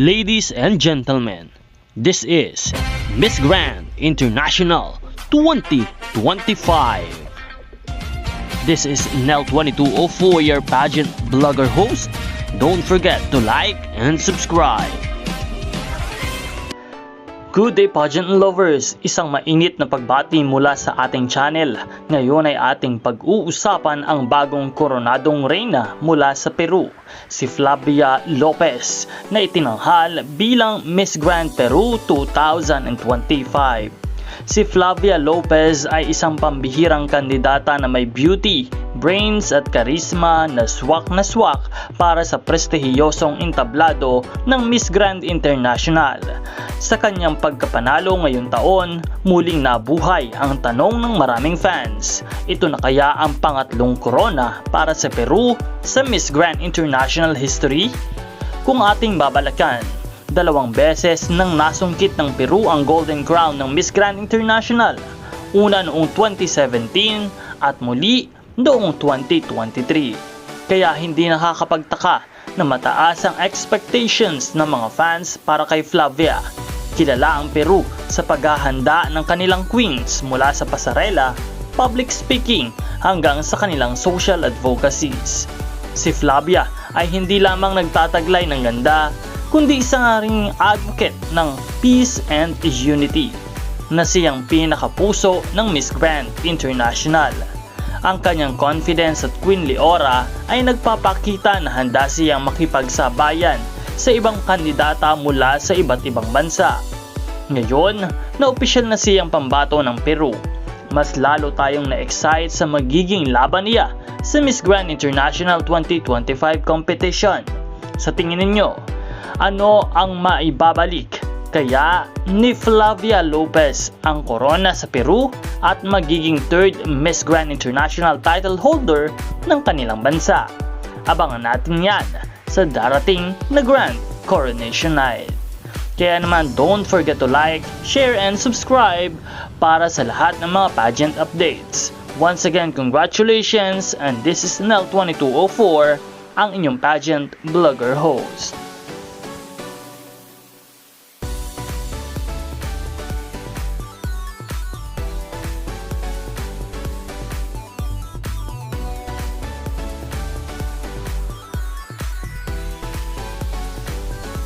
Ladies and gentlemen, this is Miss Grand International 2025. This is Nel 2204, your pageant blogger host. Don't forget to like and subscribe. Good day pageant lovers! Isang mainit na pagbati mula sa ating channel. Ngayon ay ating pag-uusapan ang bagong koronadong reyna mula sa Peru, si Flavia Lopez, na itinanghal bilang Miss Grand Peru 2025. Si Flavia Lopez ay isang pambihirang kandidata na may beauty, brains at karisma na swak na swak para sa prestihiyosong entablado ng Miss Grand International. Sa kanyang pagkapanalo ngayong taon, muling nabuhay ang tanong ng maraming fans. Ito na kaya ang pangatlong corona para sa Peru sa Miss Grand International history? Kung ating babalakan, dalawang beses nang nasungkit ng Peru ang Golden Crown ng Miss Grand International. Una noong 2017 at muli noong 2023. Kaya hindi nakakapagtaka na mataas ang expectations ng mga fans para kay Flavia. Kilala ang Peru sa paghahanda ng kanilang queens mula sa pasarela, public speaking hanggang sa kanilang social advocacies. Si Flavia ay hindi lamang nagtataglay ng ganda, kundi isa nga ring advocate ng peace and unity na siyang pinakapuso ng Miss Grand International. Ang kanyang confidence at queenly aura ay nagpapakita na handa siyang makipagsabayan sa ibang kandidata mula sa iba't ibang bansa. Ngayon, na opisyal na siyang pambato ng Peru, mas lalo tayong na-excite sa magiging laban niya sa Miss Grand International 2025 competition. Sa tingin ninyo, ano ang maibabalik kaya ni Flavia Lopez ang corona sa Peru at magiging third Miss Grand International title holder ng kanilang bansa. Abangan natin yan sa darating na Grand Coronation Night. Kaya naman don't forget to like, share, and subscribe para sa lahat ng mga pageant updates. Once again, congratulations and this is Nel2204, ang inyong pageant blogger host.